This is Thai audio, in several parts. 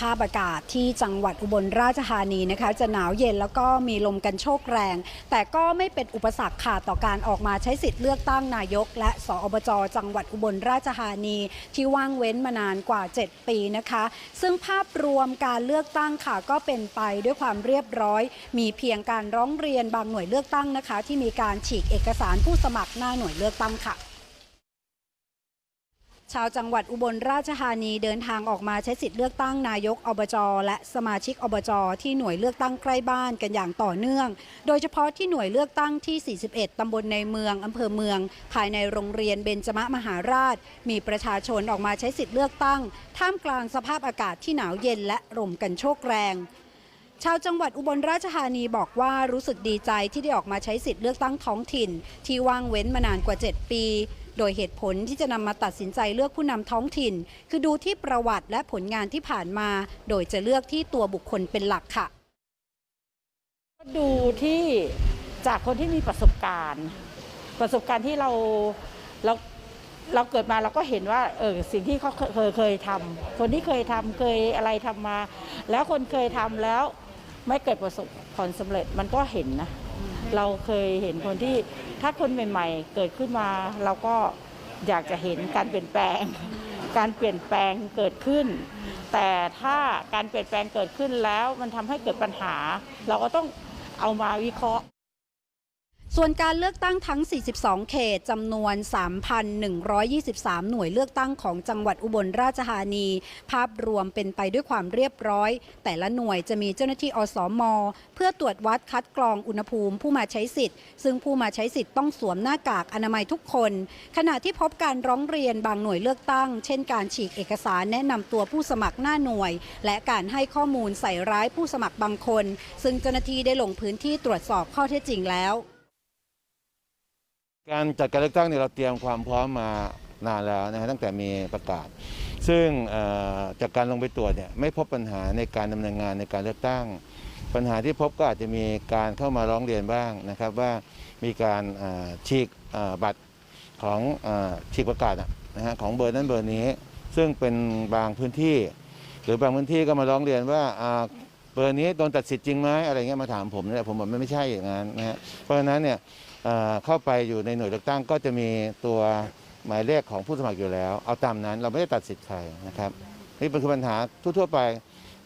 ภาพอากาศที่จังหวัดอุบลราชธานีนะคะ จะหนาวเย็นแล้วก็มีลมกันโชกแรง แต่ก็ไม่เป็นอุปสรรคค่ะต่อการออกมาใช้สิทธิ์เลือกตั้งนายก และสอบจจังหวัดอุบลราชธานี ที่ว่างเว้นมานานกว่า 7 ปีนะคะ ซึ่งภาพรวมการเลือกตั้งค่ะก็เป็นไปด้วยความเรียบร้อย มีเพียงการร้องเรียนบางหน่วยเลือกตั้งนะคะ ที่มีการฉีกเอกสารผู้สมัครหน้าหน่วยเลือกตั้งค่ะ ชาวจังหวัดอุบลราชธานีเดินทางออกมาใช้สิทธิ์เลือกตั้งนายกอบจ และสมาชิกอบจ ที่หน่วยเลือกตั้งใกล้บ้านกันอย่างต่อเนื่อง โดยเฉพาะที่หน่วยเลือกตั้งที่ 41 ตำบลในเมือง อำเภอเมือง ภายในโรงเรียนเบญจมมหาราช มีประชาชนออกมาใช้สิทธิ์เลือกตั้ง ท่ามกลางสภาพอากาศที่หนาวเย็นและลมกันโชกแรงชาวจังหวัดอุบลราชธานีบอกว่ารู้สึกดีใจที่ได้ออกมาใช้สิทธิ์เลือกตั้งท้องถิ่น ที่ว่างเว้นมานานกว่า 7 ปี โดยเหตุผลที่จะนำมาตัดสินใจเลือกผู้นำท้องถิ่น คือดูที่ประวัติและผลงานที่ผ่านมา โดยจะเลือกที่ตัวบุคคลเป็นหลักค่ะ ดูที่จากคนที่มีประสบการณ์ ประสบการณ์ที่เราเราเราเกิดมาเราก็เห็นว่าเออสิ่งที่เขาเคยเคยทำคนที่เคยทำเคยอะไรทำมา แล้วคนเคยทำแล้วไม่เกิดประสบผลสำเร็จมันก็เห็นนะ เราเคยเห็นคนที่ถ้าคนใหม่ ๆ เกิดขึ้นมา เราก็อยากจะเห็นการเปลี่ยนแปลง การเปลี่ยนแปลงเกิดขึ้น แต่ถ้าการเปลี่ยนแปลงเกิดขึ้นแล้วมันทำให้เกิดปัญหา เราก็ต้องเอามาวิเคราะห์ ส่วนการเลือกตั้งทั้ง 42 เขตจำนวน 3,123 หน่วยเลือกตั้งของจังหวัดอุบลราชธานี ภาพรวมเป็นไปด้วยความเรียบร้อย แต่ละหน่วยจะมีเจ้าหน้าที่อสมเพื่อตรวจวัดคัดกรองอุณหภูมิผู้มาใช้สิทธิ์ ซึ่งผู้มาใช้สิทธิ์ต้องสวมหน้ากากอนามัยทุกคน ขณะที่พบการร้องเรียนบางหน่วยเลือกตั้ง เช่น การฉีกเอกสารแนะนำตัวผู้สมัครหน้าหน่วย และการให้ข้อมูลใส่ร้ายผู้สมัครบางคน ซึ่งเจ้าหน้าที่ได้ลงพื้นที่ตรวจสอบข้อเท็จจริงแล้ว การจัดการเลือกตั้งเนี่ยเราเตรียมความพร้อมมานานแล้วนะฮะตั้งแต่มีประกาศ ซึ่งจากการลงไปตรวจเนี่ยไม่พบปัญหาในการดำเนินงานในการเลือกตั้ง ปัญหาที่พบก็อาจจะมีการเข้ามาร้องเรียนบ้างนะครับ ว่ามีการฉีกบัตรของฉีกประกาศนะฮะของเบอร์นั้นเบอร์นี้ ซึ่งเป็นบางพื้นที่ หรือบางพื้นที่ก็มาร้องเรียนว่าเบอร์นี้โดนตัดสิทธิ์จริงไหมอะไรเงี้ยมาถามผมเนี่ยผมบอกไม่ใช่อย่างนั้นนะฮะเพราะฉะนั้นเนี่ย เข้าไปอยู่ในหน่วยเลือกตั้งก็จะมีตัวหมายเลขของผู้สมัครอยู่แล้ว เอาตามนั้นเราไม่ได้ตัดสิทธิ์ใครนะครับนี่เป็นคือปัญหาทั่วๆไป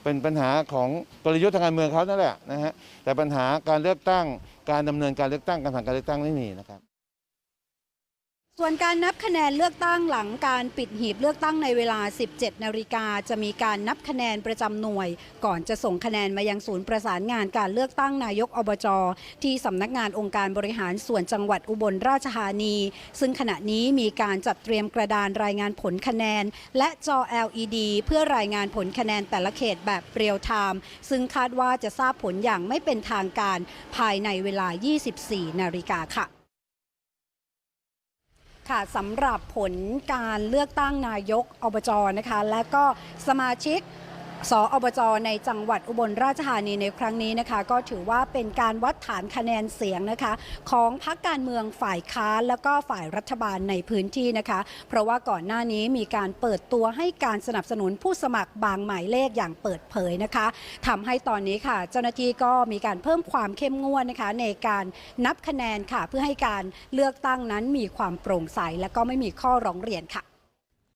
เป็นปัญหาของกลยุทธ์ทางการเมืองเขานั่นแหละนะฮะแต่ปัญหาการเลือกตั้งการดำเนินการเลือกตั้งการผ่านการเลือกตั้งไม่มีนะครับ ส่วนการนับคะแนนเลือกตั้งหลังการปิดหีบเลือกตั้งในเวลา 17 นาฬิกาจะมีการนับคะแนนประจำหน่วย ก่อนจะส่งคะแนนมายังศูนย์ประสานงานการเลือกตั้งนายกอบจ ที่สำนักงานองค์การบริหารส่วนจังหวัดอุบลราชธานี ซึ่งขณะนี้มีการจัดเตรียมกระดานรายงานผลคะแนน และจอ LED เพื่อรายงานผลคะแนนแต่ละเขตแบบเรียลไทม์ซึ่งคาดว่าจะทราบผลอย่างไม่เป็นทางการภายในเวลา 24 นาฬิกาค่ะ ค่ะสำหรับผลการเลือกตั้งนายกอบจนะคะ และก็สมาชิก สออบจในจังหวัดอุบลราชธานีในครั้งนี้นะคะ ก็ถือว่าเป็นการวัดฐานคะแนนเสียงนะคะ ของพรรคการเมืองฝ่ายค้านแล้วก็ฝ่ายรัฐบาลในพื้นที่นะคะ เพราะว่าก่อนหน้านี้มีการเปิดตัวให้การสนับสนุนผู้สมัครบางหมายเลขอย่างเปิดเผยนะคะทำให้ตอนนี้ค่ะ เจ้าหน้าที่ก็มีการเพิ่มความเข้มงวดนะคะ ในการนับคะแนนค่ะ เพื่อให้การเลือกตั้งนั้นมีความโปร่งใสและก็ไม่มีข้อร้องเรียนค่ะ